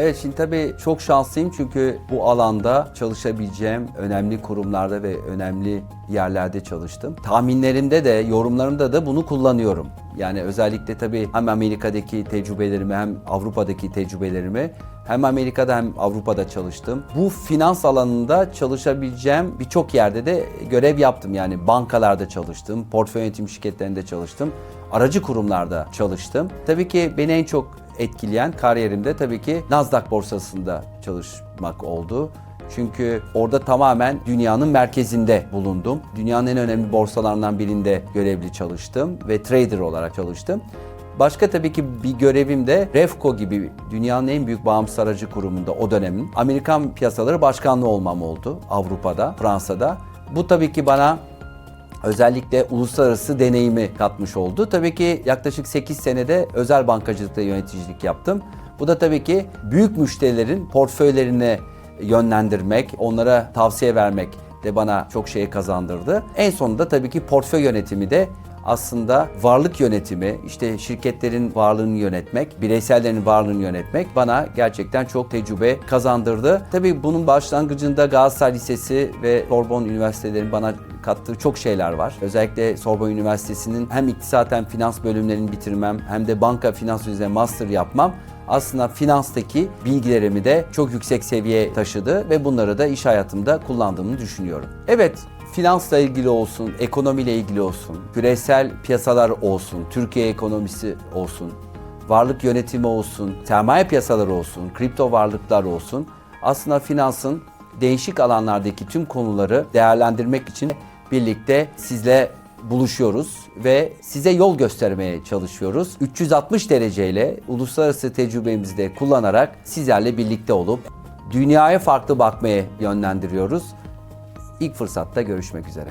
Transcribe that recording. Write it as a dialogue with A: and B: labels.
A: Evet şimdi tabii çok şanslıyım çünkü bu alanda çalışabileceğim önemli kurumlarda ve önemli yerlerde çalıştım. Tahminlerimde de yorumlarımda da bunu kullanıyorum. Yani özellikle tabii hem Amerika'daki tecrübelerimi hem Avrupa'daki tecrübelerimi hem Amerika'da hem Avrupa'da çalıştım. Bu finans alanında çalışabileceğim birçok yerde de görev yaptım. Yani bankalarda çalıştım, portföy yönetim şirketlerinde çalıştım, aracı kurumlarda çalıştım. Tabii ki beni en çok etkileyen kariyerimde tabii ki Nasdaq borsasında çalışmak oldu. Çünkü orada tamamen dünyanın merkezinde bulundum. Dünyanın en önemli borsalarından birinde görevli çalıştım ve trader olarak çalıştım. Başka tabii ki bir görevim de Refco gibi dünyanın en büyük bağımsız aracı kurumunda o dönemin Amerikan piyasaları başkanlığı olmam oldu Avrupa'da, Fransa'da. Bu tabii ki bana özellikle uluslararası deneyimi katmış oldu. Tabii ki yaklaşık 8 senede özel bankacılıkta yöneticilik yaptım. Bu da tabii ki büyük müşterilerin portföylerini yönlendirmek, onlara tavsiye vermek de bana çok şey kazandırdı. En sonunda tabii ki portföy yönetimi de aslında varlık yönetimi, işte şirketlerin varlığını yönetmek, bireysellerin varlığını yönetmek bana gerçekten çok tecrübe kazandırdı. Tabii bunun başlangıcında Galatasaray Lisesi ve Sorbonne Üniversitelerinin bana kattığı çok şeyler var. Özellikle Sorbonne Üniversitesi'nin hem iktisat hem finans bölümlerini bitirmem hem de banka finans üzerine master yapmam aslında finanstaki bilgilerimi de çok yüksek seviyeye taşıdı ve bunları da iş hayatımda kullandığımı düşünüyorum. Evet, finansla ilgili olsun, ekonomiyle ilgili olsun, küresel piyasalar olsun, Türkiye ekonomisi olsun, varlık yönetimi olsun, sermaye piyasaları olsun, kripto varlıklar olsun. Aslında finansın değişik alanlardaki tüm konuları değerlendirmek için birlikte sizle buluşuyoruz ve size yol göstermeye çalışıyoruz. 360 dereceyle uluslararası tecrübemizi de kullanarak sizlerle birlikte olup dünyaya farklı bakmaya yönlendiriyoruz. İlk fırsatta görüşmek üzere.